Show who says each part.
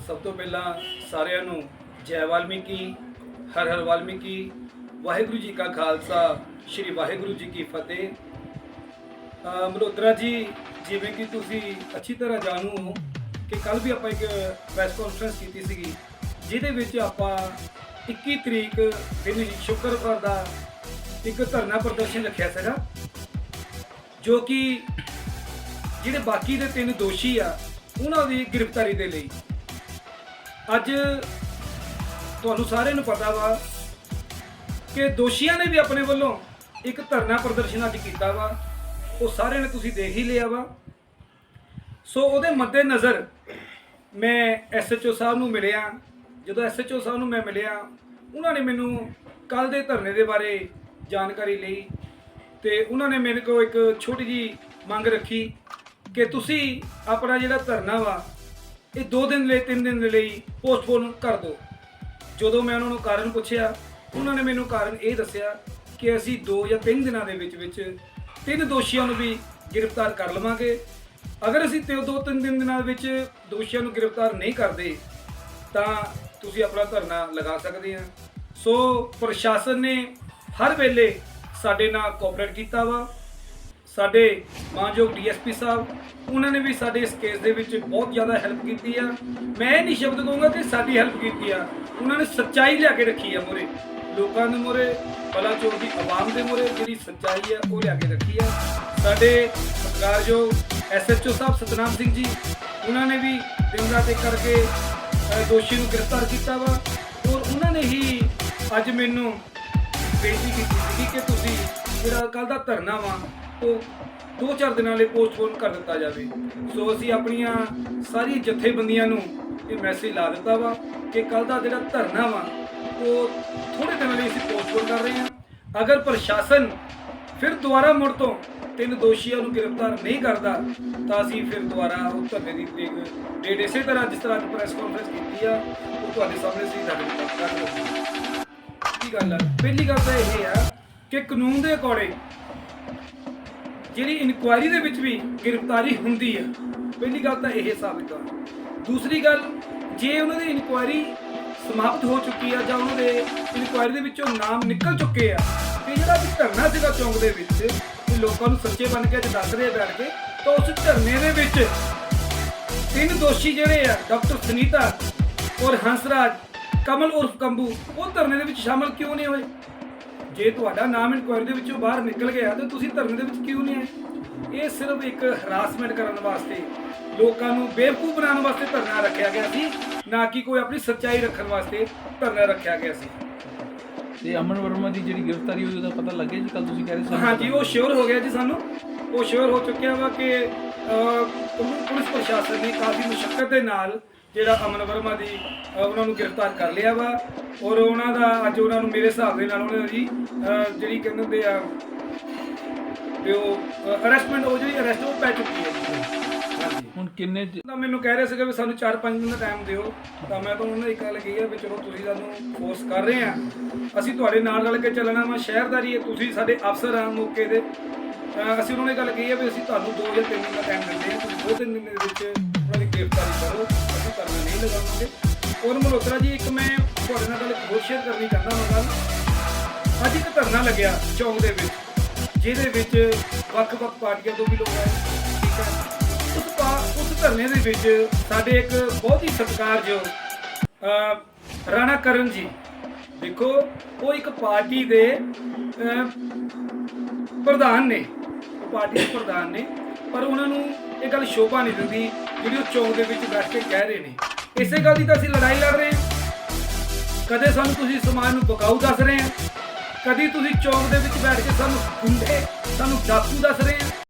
Speaker 1: ਸਭ ਤੋਂ ਪਹਿਲਾਂ ਸਾਰਿਆਂ ਨੂੰ ਜੈ ਵਾਲਮੀਕੀ ਹਰ ਹਰ ਵਾਲਮੀਕੀ। ਵਾਹਿਗੁਰੂ ਜੀ ਕਾ ਖਾਲਸਾ ਸ੍ਰੀ ਵਾਹਿਗੁਰੂ ਜੀ ਕੀ ਫਤਿਹ। ਅ, ਜੀ ਜਿਵੇਂ ਕਿ ਤੁਸੀਂ ਅੱਛੀ ਤਰ੍ਹਾਂ ਜਾਣੂ ਹੋ ਕਿ ਕੱਲ ਵੀ ਆਪਾਂ ਇੱਕ ਪ੍ਰੈਸ ਕਾਨਫਰੰਸ ਕੀਤੀ ਸੀਗੀ ਜਿਹਦੇ ਵਿੱਚ ਆਪਾਂ 21 ਤਰੀਕ ਦਿਨ ਸ਼ੁੱਕਰਵਾਰ ਦਾ ਇੱਕ ਧਰਨਾ ਪ੍ਰਦਰਸ਼ਨ ਰੱਖਿਆ ਸੀਗਾ ਜੋ ਕਿ ਜਿਹੜੇ ਬਾਕੀ ਦੇ ਤਿੰਨ ਦੋਸ਼ੀ ਆ ਉਹਨਾਂ ਦੀ ਗ੍ਰਿਫਤਾਰੀ ਦੇ ਲਈ ਅੱਜ ਤੁਹਾਨੂੰ ਸਾਰਿਆਂ ਨੂੰ ਪਤਾ ਵਾ ਕਿ ਦੋਸ਼ੀਆਂ ਨੇ ਵੀ ਆਪਣੇ ਵੱਲੋਂ ਇੱਕ ਧਰਨਾ ਪ੍ਰਦਰਸ਼ਨ ਅੱਜ ਕੀਤਾ ਵਾ। ਉਹ ਸਾਰਿਆਂ ਨੇ ਤੁਸੀਂ ਦੇਖ ਹੀ ਲਿਆ ਵਾ। ਸੋ ਉਹਦੇ ਮੱਦੇ ਨਜ਼ਰ ਮੈਂ ਐਸਐਚਓ ਸਾਹਿਬ ਨੂੰ ਮਿਲਿਆ। ਜਦੋਂ ਐਸਐਚਓ ਸਾਹਿਬ ਨੂੰ ਮੈਂ ਮਿਲਿਆ, ਉਹਨਾਂ ਨੇ ਮੈਨੂੰ ਕੱਲ ਦੇ ਧਰਨੇ ਦੇ ਬਾਰੇ ਜਾਣਕਾਰੀ ਲਈ ਤੇ ਉਹਨਾਂ ਨੇ ਮੇਰੇ ਕੋਲ ਇੱਕ ਛੋਟੀ ਜੀ ਮੰਗ ਰੱਖੀ ਕਿ ਤੁਸੀਂ ਆਪਣਾ ਜਿਹੜਾ ਧਰਨਾ ਵਾ ਇਹ 2 ਦਿਨ ਲਈ 3 ਦਿਨ ਦੇ ਲਈ ਪੋਸਟਪੋਨ ਕਰ ਦਿਓ ਜਦੋਂ ਮੈਂ ਉਹਨਾਂ ਨੂੰ ਕਾਰਨ ਪੁੱਛਿਆ, ਉਹਨਾਂ ਨੇ ਮੈਨੂੰ ਕਾਰਨ ਇਹ ਦੱਸਿਆ ਕਿ ਅਸੀਂ 2 ਜਾਂ 3 ਦਿਨਾਂ ਦੇ ਵਿੱਚ ਵਿੱਚ ਤਿੰਨ ਦੋਸ਼ੀਆਂ ਨੂੰ ਵੀ ਗ੍ਰਿਫਤਾਰ ਕਰ ਲਵਾਂਗੇ। ਅਗਰ ਅਸੀਂ ਤੇ 2-3 ਦਿਨਾਂ ਦੇ ਵਿੱਚ ਦੋਸ਼ੀਆਂ ਨੂੰ ਗ੍ਰਿਫਤਾਰ ਨਹੀਂ ਕਰਦੇ, ਤਾਂ ਤੁਸੀਂ ਆਪਣਾ ਧਰਨਾ ਲਗਾ ਸਕਦੇ ਆ। ਸੋ ਪ੍ਰਸ਼ਾਸਨ ਨੇ ਹਰ ਵੇਲੇ ਸਾਡੇ ਨਾਲ ਕੋਆਪਰੇਟ ਕੀਤਾ ਵਾ। ਸਾਡੇ ਮਾਨਯੋਗ ਡੀਐਸਪੀ ਸਾਹਿਬ, ਉਹਨਾਂ ਨੇ ਵੀ ਸਾਡੇ ਇਸ ਕੇਸ ਦੇ ਵਿੱਚ ਬਹੁਤ ਜ਼ਿਆਦਾ ਹੈਲਪ ਕੀਤੀ ਆ। ਮੈਂ ਇਹ ਨਹੀਂ ਸ਼ਬਦ ਕਹੂੰਗਾ ਕਿ ਸਾਡੀ ਹੈਲਪ ਕੀਤੀ ਆ। ਉਹਨਾਂ ਨੇ ਸੱਚਾਈ ਲਿਆ ਕੇ ਰੱਖੀ ਆ ਮੋਰੇ। ਲੋਕਾਂ ਦੇ ਮੋਰੇ, ਬਲਾਚੌਰ ਦੀ ਆਵਾਮ ਦੇ ਮੋਰੇ ਜਿਹੜੀ ਸੱਚਾਈ ਆ, ਉਹ ਲਿਆ ਕੇ ਰੱਖੀ ਆ। ਸਾਡੇ ਸਤਿਕਾਰਯੋਗ ਐਸਐਚਓ ਸਾਹਿਬ ਸਤਨਾਮ ਸਿੰਘ ਜੀ, ਉਹਨਾਂ ਨੇ ਵੀ ਦਿਨ ਰਾਤ ਇੱਕ ਕਰਕੇ ਦੋਸ਼ੀ ਨੂੰ ਗ੍ਰਿਫਤਾਰ ਕੀਤਾ ਵਾ। ਔਰ ਉਹਨਾਂ ਨੇ ਹੀ ਅੱਜ ਮੈਨੂੰ ਬੇਨਤੀ ਕੀਤੀ ਸੀ ਕਿ ਤੁਸੀਂ ਜਿਹੜਾ ਕੱਲ ਦਾ ਧਰਨਾ ਵਾ ਉਹ ਦੋ ਚਾਰ ਦਿਨਾਂ ਲਈ ਪੋਸਟਪੋਨ ਕਰ ਦਿੱਤਾ ਜਾਵੇ। ਸੋ ਅਸੀਂ ਆਪਣੀਆਂ ਸਾਰੀ ਜਥੇਬੰਦੀਆਂ ਨੂੰ ਇਹ ਮੈਸੇਜ ਲਾ ਦਿੱਤਾ ਵਾ ਕਿ ਕੱਲ ਦਾ ਜਿਹੜਾ ਧਰਨਾ ਵਾ, ਉਹ ਥੋੜੇ ਦਿਨਾਂ ਲਈ ਅਸੀਂ ਪੋਸਟਪੋਨ ਕਰ ਰਹੇ ਹਾਂ। ਅਗਰ ਪ੍ਰਸ਼ਾਸਨ ਫਿਰ ਦੁਬਾਰਾ ਮੁੜ ਤੋਂ ਤਿੰਨ ਦੋਸ਼ੀਆਂ ਨੂੰ ਗ੍ਰਿਫਤਾਰ ਨਹੀਂ ਕਰਦਾ, ਤਾਂ ਅਸੀਂ ਫਿਰ ਦੁਬਾਰਾ ਉਹ ਧਰਨੇ ਦੀ ਤਰੀਕ ਡੇਟ ਇਸੇ ਤਰ੍ਹਾਂ ਜਿਸ ਤਰ੍ਹਾਂ ਅੱਜ ਪ੍ਰੈਸ ਕਾਨਫਰੰਸ ਕੀਤੀ ਆ, ਉਹ ਤੁਹਾਡੇ ਸਾਹਮਣੇ ਅਸੀਂ ਤੁਹਾਡੇ ਨਾਲ ਕੀ ਗੱਲ ਆ? ਪਹਿਲੀ ਗੱਲ ਤਾਂ ਇਹ ਆ ਕਿ ਕਾਨੂੰਨ ਦੇ ਅਕੋਰਡਿੰਗ ਜਿਹੜੀ ਇਨਕੁਆਇਰੀ ਦੇ ਵਿੱਚ ਵੀ ਗ੍ਰਿਫਤਾਰੀ ਹੁੰਦੀ ਆ, ਪਹਿਲੀ ਗੱਲ ਤਾਂ ਇਹ ਸਾਬਿਤ ਆ। ਦੂਸਰੀ ਗੱਲ, ਜੇ ਉਹਨਾਂ ਦੀ ਇਨਕੁਆਇਰੀ ਸਮਾਪਤ ਹੋ ਚੁੱਕੀ ਆ ਜਾਂ ਉਹਨਾਂ ਦੇ ਇਨਕੁਆਇਰੀ ਦੇ ਵਿੱਚੋਂ ਨਾਮ ਨਿਕਲ ਚੁੱਕੇ ਆ, ਤੇ ਜਿਹੜਾ ਵੀ ਧਰਨਾ ਸੀਗਾ ਚੌਂਕ ਦੇ ਵਿੱਚ ਇਹ ਲੋਕਾਂ ਨੂੰ ਸੱਚੇ ਬਣ ਕੇ ਅੱਜ ਦੱਸ ਰਹੇ ਆ ਬੈਠ ਕੇ, ਤਾਂ ਉਸ ਧਰਨੇ ਦੇ ਵਿੱਚ ਤਿੰਨ ਦੋਸ਼ੀ ਜਿਹੜੇ ਆ, ਡਾਕਟਰ ਸੁਨੀਤਾ ਔਰ ਹੰਸਰਾਜ, ਕਮਲ ਉਰਫ ਕੰਬੂ, ਉਹ ਧਰਨੇ ਦੇ ਵਿੱਚ ਸ਼ਾਮਲ ਕਿਉਂ ਨਹੀਂ ਹੋਏ? ਜੇ ਤੁਹਾਡਾ ਨਾਮ ਇਨਕੁਆਇਰੀ ਦੇ ਵਿੱਚੋਂ ਬਾਹਰ ਨਿਕਲ ਗਿਆ ਤਾਂ ਤੁਸੀਂ ਧਰਨੇ ਦੇ ਵਿੱਚ ਕਿਉਂ ਨਹੀਂ ਆਏ? ਇਹ ਸਿਰਫ ਇੱਕ ਹਰਾਸਮੈਂਟ ਕਰਨ ਵਾਸਤੇ ਲੋਕਾਂ ਨੂੰ ਬੇਵਕੂਫ ਬਣਾਉਣ ਵਾਸਤੇ ਧਰਨਾ ਰੱਖਿਆ ਗਿਆ ਸੀ ਨਾ ਕਿ ਕੋਈ ਆਪਣੀ ਸੱਚਾਈ ਰੱਖਣ ਵਾਸਤੇ ਧਰਨਾ ਰੱਖਿਆ ਗਿਆ ਸੀ।
Speaker 2: ਤੇ ਅਮਨ ਵਰਮਾ ਦੀ ਜਿਹੜੀ ਗ੍ਰਿਫਤਾਰੀ ਹੋਈ ਉਹਦਾ ਪਤਾ ਲੱਗਿਆ ਜੀ? ਕੱਲ ਤੁਸੀਂ ਕਹਿ ਰਹੇ ਸੀ
Speaker 1: ਹਾਂਜੀ ਉਹ ਸ਼ੋਰ ਹੋ ਗਿਆ ਜੀ ਸਾਨੂੰ। ਉਹ ਸ਼ੋਰ ਹੋ ਚੁੱਕਿਆ ਵਾ ਕਿ ਪੁਲਿਸ ਪ੍ਰਸ਼ਾਸਨ ਨੇ ਕਾਫੀ ਮੁਸ਼ਕਲ ਦੇ ਨਾਲ ਜਿਹੜਾ ਅਮਨ ਵਰਮਾ ਦੀ ਉਹਨਾਂ ਨੂੰ ਗ੍ਰਿਫਤਾਰ ਕਰ ਲਿਆ ਵਾ ਔਰ ਉਹਨਾਂ ਦਾ ਅੱਜ ਉਹਨਾਂ ਨੂੰ ਮੇਰੇ ਹਿਸਾਬ ਦੇ ਨਾਲ ਉਹਨਾਂ ਦੀ ਅਹ, ਜਿਹੜੀ ਕਹਿੰਦੇ ਹੁੰਦੇ ਆ ਤੇ ਉਹ ਅਰੈਸਟਮੈਂਟ ਉਹ ਜਿਹੜੀ ਅਰੈਸਟ ਉਹ ਪੈ ਚੁੱਕੀ ਹੈ।
Speaker 2: ਕਿੰਨੇ ਜ-
Speaker 1: ਤਾਂ ਮੈਨੂੰ ਕਹਿ ਰਹੇ ਸੀਗੇ ਵੀ ਸਾਨੂੰ 4-5 ਦਿਨ ਦਾ ਟਾਈਮ ਦਿਓ। ਤਾਂ ਮੈਂ ਤਾਂ ਉਹਨਾਂ ਨੇ ਇੱਕ ਗੱਲ ਕਹੀ ਹੈ ਵੀ ਚਲੋ ਤੁਸੀਂ ਸਾਨੂੰ ਫੋਰਸ ਕਰ ਰਹੇ ਆ। ਅਸੀਂ ਤੁਹਾਡੇ ਨਾਲ ਰਲ ਕੇ ਚੱਲਣਾ ਵਾ ਸ਼ਹਿਰਦਾਰੀ ਹੈ ਤੁਸੀਂ ਸਾਡੇ ਅਫਸਰ ਆ ਮੌਕੇ ਦੇ ਤਾਂ ਅਸੀਂ ਉਹਨਾਂ ਨੇ ਗੱਲ ਕਹੀ ਹੈ ਵੀ ਅਸੀਂ ਤੁਹਾਨੂੰ 2 ਜਾਂ 3 ਦਿਨ ਦਾ ਟਾਈਮ ਦਿੰਦੇ ਹਾਂ ਤੁਸੀਂ ਦੋ ਤਿੰਨ ਦਿਨ ਦੇ ਵਿੱਚ ਉਹਨਾਂ ਦੀ ਗ੍ਰਿਫਤਾਰੀ ਕਰੋ, ਅਸੀਂ ਕਰਨਾ ਨਹੀਂ ਲਗਾਵਾਂਗੇ। ਔਰ ਮਲਹੋਤਰਾ ਜੀ, ਇੱਕ ਮੈਂ ਤੁਹਾਡੇ ਨਾਲ ਗੱਲ ਇੱਕ ਹੋਰ ਸ਼ੇਅਰ ਕਰਨੀ ਚਾਹੁੰਦਾ ਹਾਂ ਗੱਲ। ਅੱਜ ਇੱਕ ਧਰਨਾ ਲੱਗਿਆ ਚੌਂਕ ਦੇ ਵਿੱਚ, ਜਿਹਦੇ ਵਿੱਚ ਵੱਖ-ਵੱਖ ਪਾਰਟੀਆਂ ਤੋਂ ਵੀ ਲੋਕ ਆਏ। ਹੈ ਉਸ ਪਾ- ਉਸ ਧਰਨੇ ਦੇ ਵਿੱਚ ਸਾਡੇ ਇੱਕ ਬਹੁਤ ਹੀ ਸਤਿਕਾਰਯੋਗ ਅਹ, ਰਾਣਾ ਕਰਨ ਜੀ। ਦੇਖੋ ਉਹ ਇੱਕ ਪਾਰਟੀ ਦੇ ਅਹ, ਪ੍ਰਧਾਨ ਨੇ। ਉਹ ਪਾਰਟੀ ਦੇ ਪ੍ਰਧਾਨ ਨੇ ਪਰ ਉਹਨਾਂ ਨੂੰ ਇਹ ਗੱਲ ਸ਼ੋਭਾ ਨਹੀਂ ਦਿੰਦੀ ਜਿਹੜੀ ਉਹ ਚੌਂਕ ਦੇ ਵਿੱਚ ਬੈਠ ਕੇ ਕਹਿ ਰਹੇ ਨੇ। ਇਸੇ ਗੱਲ ਦੀ ਤਾਂ ਅਸੀਂ ਲੜਾਈ ਲੜ ਰਹੇ ਹਾਂ। ਕਦੇ ਸਾਨੂੰ ਤੁਸੀਂ ਸਮਾਜ ਨੂੰ ਬਕਾਊ ਦੱਸ ਰਹੇ ਆ ਕਦੀ ਤੁਸੀਂ ਚੌਂਕ ਦੇ ਵਿੱਚ ਬੈਠ ਕੇ ਸਾਨੂੰ ਗੁੰਡੇ ਸਾਨੂੰ ਡਾਕੂ ਦੱਸ ਰਹੇ ਆ